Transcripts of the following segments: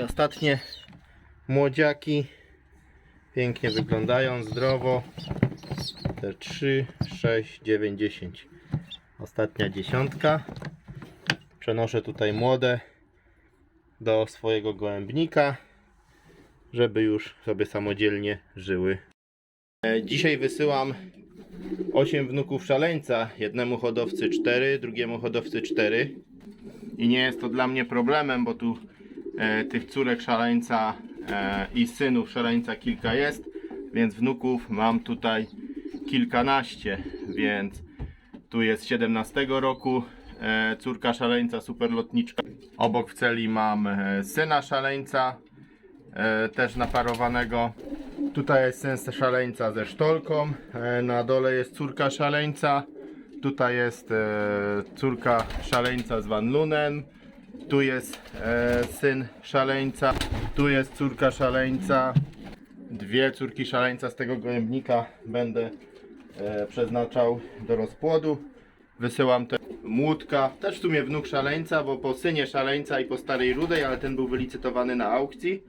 i ostatnie młodziaki. Pięknie wyglądają, zdrowo. Te 3, 6, 9, 10. Ostatnia dziesiątka. Przenoszę tutaj młode do swojego gołębnika, żeby już sobie samodzielnie żyły. E, Dzisiaj wysyłam 8 wnuków szaleńca. Jednemu hodowcy 4, drugiemu hodowcy 4. I nie jest to dla mnie problemem, bo tu tych córek szaleńca e, i synów szaleńca kilka jest, więc wnuków mam tutaj kilkanaście, więc tu jest 17 roku e, córka szaleńca, superlotniczka. Obok w celi mam e, syna szaleńca, e, też naparowanego. Tutaj jest syn szaleńca ze sztolką, e, na dole jest córka szaleńca. Tutaj jest e, córka szaleńca z Van Lunen. Tu jest e, syn szaleńca. Tu jest córka szaleńca. Dwie córki szaleńca z tego gołębnika będę e, przeznaczał do rozpłodu. Wysyłam te młódka. Też w sumie wnuk szaleńca, bo po synie szaleńca i po starej rudej, ale ten był wylicytowany na aukcji.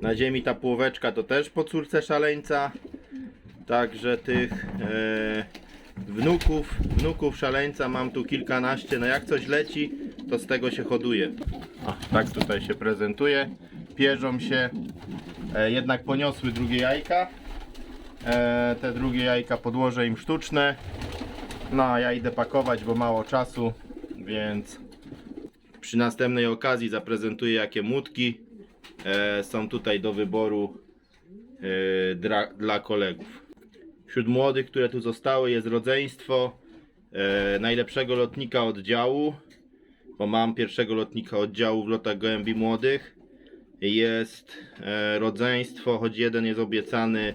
Na ziemi ta półeczka to też po córce szaleńca. Także tych e, wnuków, wnuków szaleńca mam tu kilkanaście. No jak coś leci, to z tego się hoduje. Tak tutaj się prezentuje. Pierzą się, e, jednak poniosły drugie jajka. E, te drugie jajka podłożę im sztuczne. No a ja idę pakować, bo mało czasu, więc przy następnej okazji zaprezentuję jakie młódki e, są tutaj do wyboru e, dla, dla kolegów. Wśród młodych, które tu zostały jest rodzeństwo e, najlepszego lotnika oddziału, bo mam pierwszego lotnika oddziału w lotach gołębi młodych. Jest e, rodzeństwo, choć jeden jest obiecany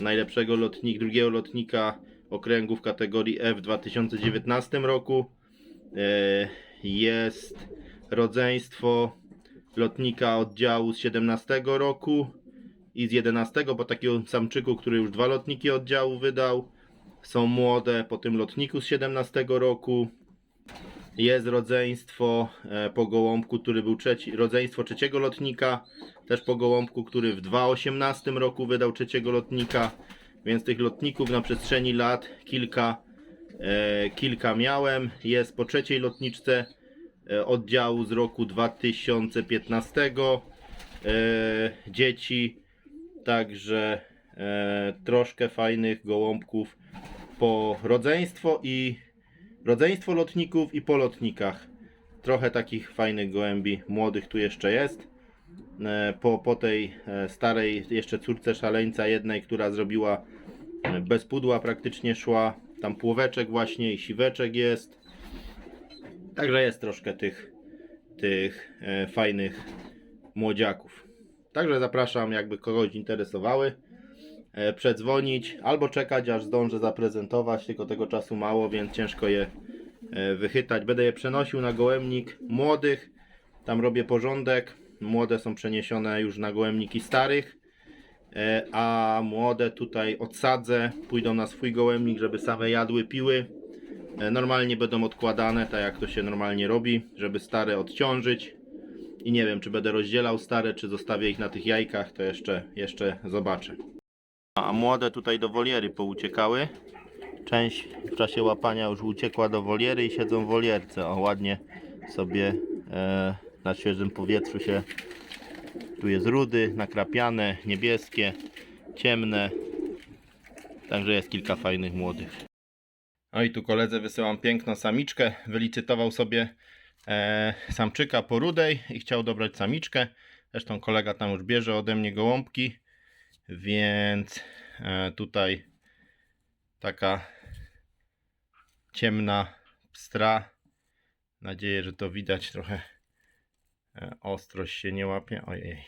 najlepszego lotnik, drugiego lotnika okręgu w kategorii F w 2019 roku. E, jest rodzeństwo lotnika oddziału z 17 roku i z 11, bo takiego samczyku, który już dwa lotniki oddziału wydał. Są młode po tym lotniku z 17 roku. Jest rodzeństwo e, po gołąbku, który był trzeci, rodzeństwo trzeciego lotnika, też po gołąbku, który w 2018 roku wydał trzeciego lotnika. Więc tych lotników na przestrzeni lat kilka, e, kilka miałem. Jest po trzeciej lotniczce e, oddziału z roku 2015 e, dzieci. Także e, troszkę fajnych gołąbków po rodzeństwo i rodzeństwo lotników i po lotnikach. Trochę takich fajnych gołębi młodych tu jeszcze jest. E, Po, po tej e, starej jeszcze córce szaleńca jednej, która zrobiła e, bez pudła praktycznie szła. Tam płoweczek właśnie i siweczek jest. Także jest troszkę tych, tych fajnych młodziaków. Także zapraszam, jakby kogoś interesowały, przedzwonić albo czekać, aż zdążę zaprezentować. Tylko tego czasu mało, więc ciężko je e, wychytać. Będę je przenosił na gołębnik młodych. Tam robię porządek. Młode są przeniesione już na gołębniki starych. E, A młode tutaj odsadzę, pójdą na swój gołębnik, żeby same jadły, piły. E, Normalnie będą odkładane, tak jak to się normalnie robi, żeby stare odciążyć. I nie wiem, czy będę rozdzielał stare, czy zostawię ich na tych jajkach, to jeszcze, jeszcze zobaczę. A młode tutaj do woliery pouciekały. Część w czasie łapania już uciekła do woliery i siedzą w wolierce. O, ładnie sobie e, na świeżym powietrzu się. Tu jest rudy, nakrapiane, niebieskie, ciemne. Także jest kilka fajnych młodych. No i tu koledze wysyłam piękną samiczkę. Wylicytował sobie e, samczyka po rudej i chciał dobrać samiczkę. Zresztą kolega tam już bierze ode mnie gołąbki, więc e, tutaj taka ciemna pstra. Nadzieję, że to widać trochę. E, ostrość się nie łapie. Ojej.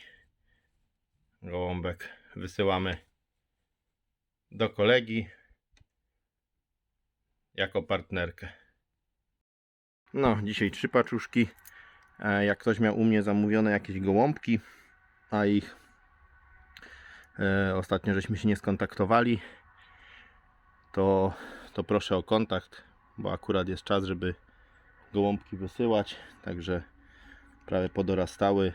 Gołąbek wysyłamy do kolegi jako partnerkę. No, dzisiaj trzy paczuszki. E, Jak ktoś miał u mnie zamówione jakieś gołąbki, a ich ostatnio żeśmy się nie skontaktowali, to, to proszę o kontakt, bo akurat jest czas, żeby gołąbki wysyłać. Także prawie podorastały.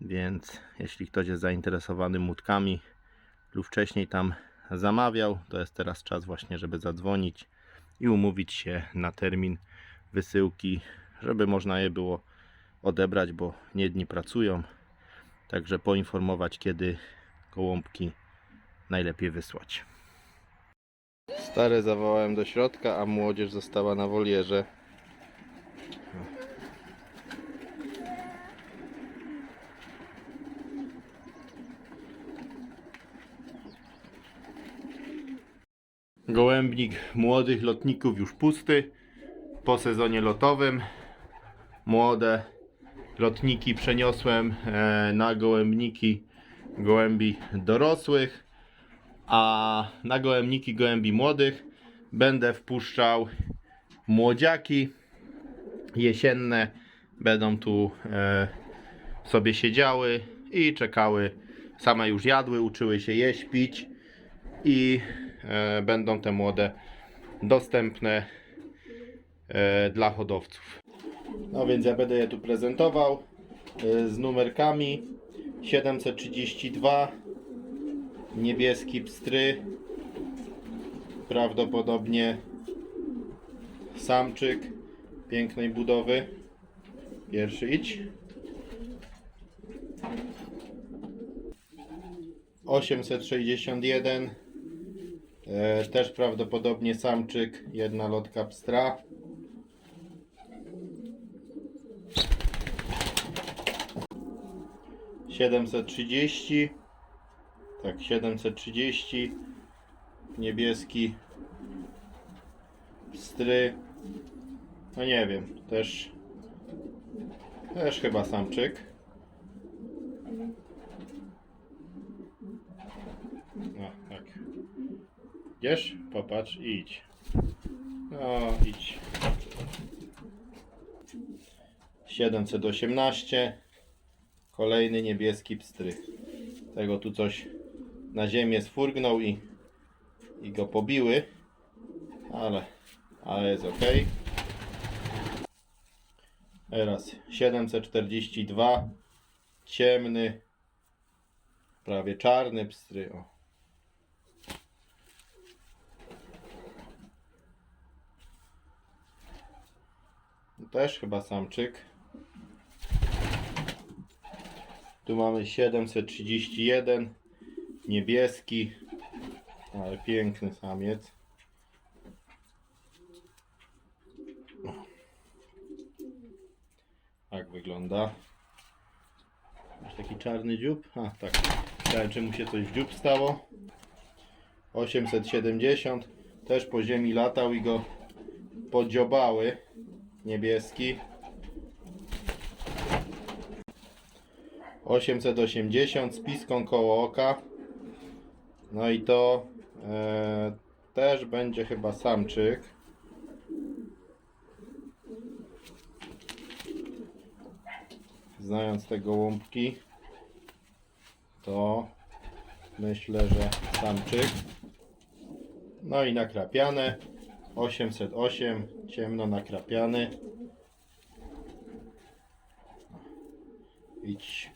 Więc jeśli ktoś jest zainteresowany młódkami lub wcześniej tam zamawiał, to jest teraz czas właśnie, żeby zadzwonić i umówić się na termin wysyłki, żeby można je było odebrać, bo nie dni pracują. Także poinformować, kiedy gołąbki najlepiej wysłać. Stare zawołałem do środka, a młodzież została na wolierze. Gołębnik młodych lotników już pusty po sezonie lotowym. Młode lotniki przeniosłem e, na gołębniki gołębi dorosłych, a na gołębniki gołębi młodych będę wpuszczał młodziaki jesienne. Będą tu e, sobie siedziały i czekały. Same już jadły, uczyły się jeść, pić i e, będą te młode dostępne e, dla hodowców. No więc ja będę je tu prezentował e, z numerkami 732 niebieski pstry prawdopodobnie samczyk pięknej budowy. Pierwszy idź. 861 e, też prawdopodobnie samczyk jedna lotka pstra Siedemset trzydzieści, tak, siedemset trzydzieści, niebieski, stry, no nie wiem, też, też chyba samczyk. No, tak. Idziesz? Popatrz idź. No, idź. 718. Kolejny niebieski pstry. Tego tu coś na ziemię sfurgnął i, i go pobiły. Ale, ale jest ok. Teraz 742. Ciemny. Prawie czarny pstry. O. Też chyba samczyk. Tu mamy 731. Niebieski. Ale piękny samiec. Tak wygląda. Masz taki czarny dziób? A tak. Chciałem, czy mu się coś w dziób stało. 870. Też po ziemi latał i go podziobały. Niebieski. 880 z piską koło oka. No i to e, też będzie chyba samczyk. Znając te gołąbki, to myślę, że samczyk. No i nakrapiane 808, ciemno nakrapiany. Idź.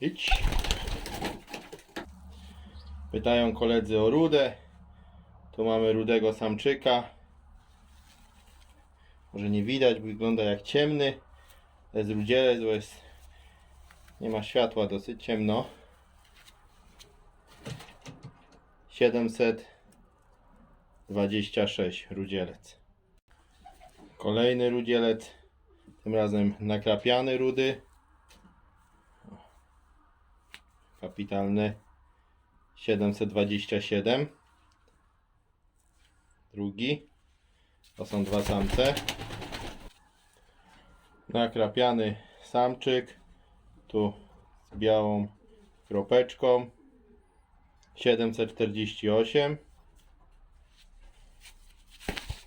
Idź. Pytają koledzy o rudę. Tu mamy rudego samczyka. Może nie widać, bo wygląda jak ciemny. To jest rudzielec, bo jest... Nie ma światła, dosyć ciemno. 726 rudzielec. Kolejny rudzielec. Tym razem nakrapiany rudy. Kapitalny. 727. Drugi. To są dwa samce. Nakrapiany samczyk. Tu z białą kropeczką. 748.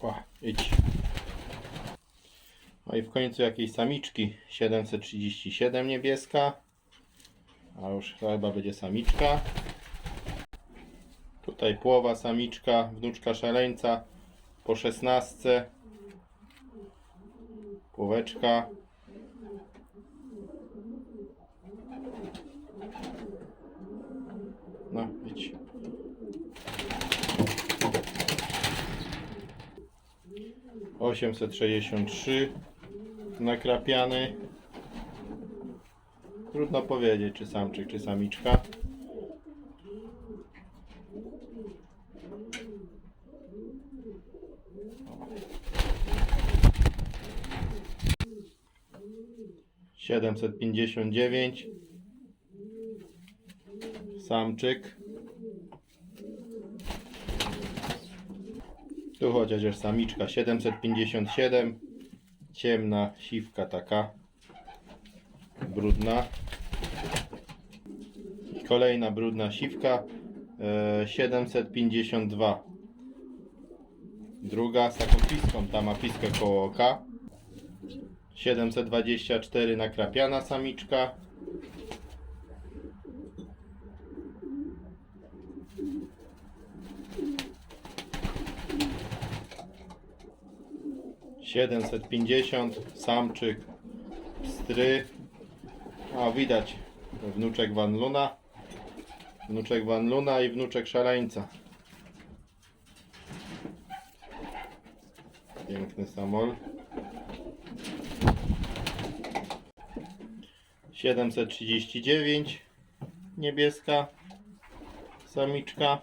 O, idź. No i w końcu jakieś samiczki. 737 niebieska. A już chyba będzie samiczka. Tutaj płowa samiczka, wnuczka szaleńca po 16. Płoweczka. 863 nakrapiany. Trudno powiedzieć, czy samczyk, czy samiczka. Siedemset pięćdziesiąt dziewięć samczyk Tu chociaż samiczka 757. Ciemna siwka taka. Brudna. Kolejna brudna siwka. e, 752. Druga z taką piską, ta ma piskę koło oka. 724 nakrapiana samiczka. Siedemset pięćdziesiąt samczyk stry. A widać wnuczek Van Luna. Wnuczek Van Luna i wnuczek szaleńca. Piękny samol. 739 niebieska samiczka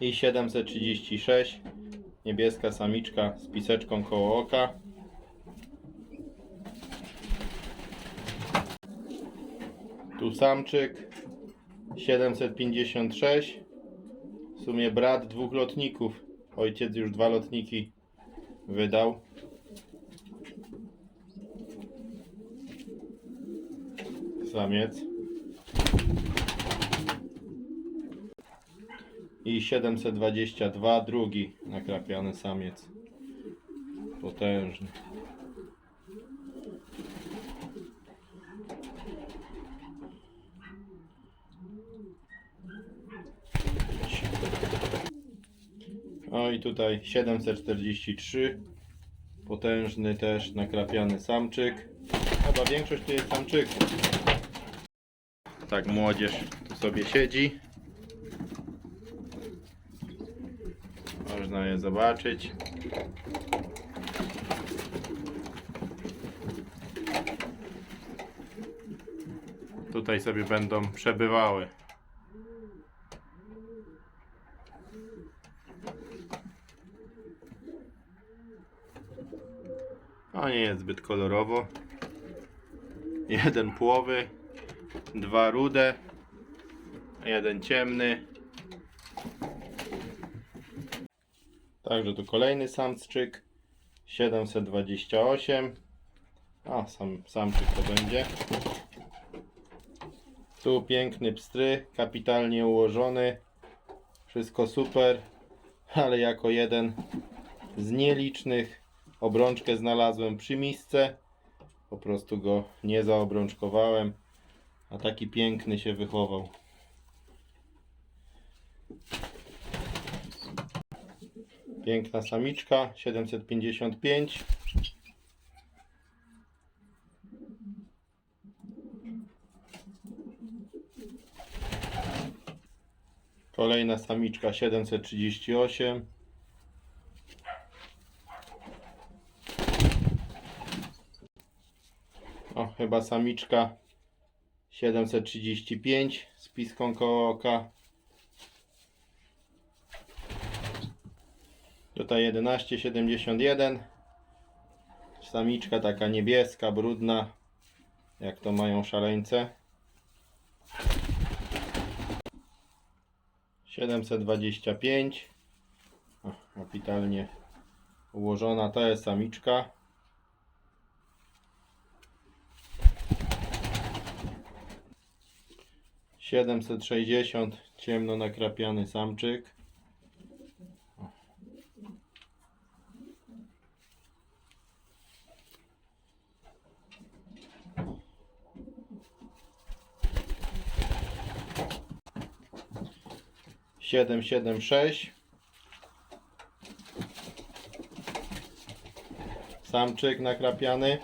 i 736 niebieska samiczka z piseczką koło oka. Tu samczyk. 756 w sumie brat dwóch lotników. Ojciec już dwa lotniki wydał. Samiec i 722 drugi nakrapiany samiec. Potężny. O i tutaj 743 potężny też nakrapiany samczyk. Chyba większość tu jest samczyków. Tak młodzież tu sobie siedzi Można je zobaczyć. Tutaj sobie będą przebywały. A nie jest zbyt kolorowo. Jeden płowy, dwa rude, jeden ciemny. Także tu kolejny samczyk. 728 A sam, samczyk to będzie. Tu piękny pstry Kapitalnie ułożony. Wszystko super Ale jako jeden z nielicznych Obrączkę znalazłem przy misce. Po prostu go nie zaobrączkowałem A taki piękny się wychował Piękna samiczka, 755. Kolejna samiczka 738. O, chyba samiczka 735 z piską koło oka. Tutaj 1171. Samiczka taka niebieska, brudna. Jak to mają szaleńce. 725. O, kapitalnie ułożona. To jest samiczka. Siedemset sześćdziesiąt ciemno nakrapiany samczyk. 776 Samczyk nakrapiany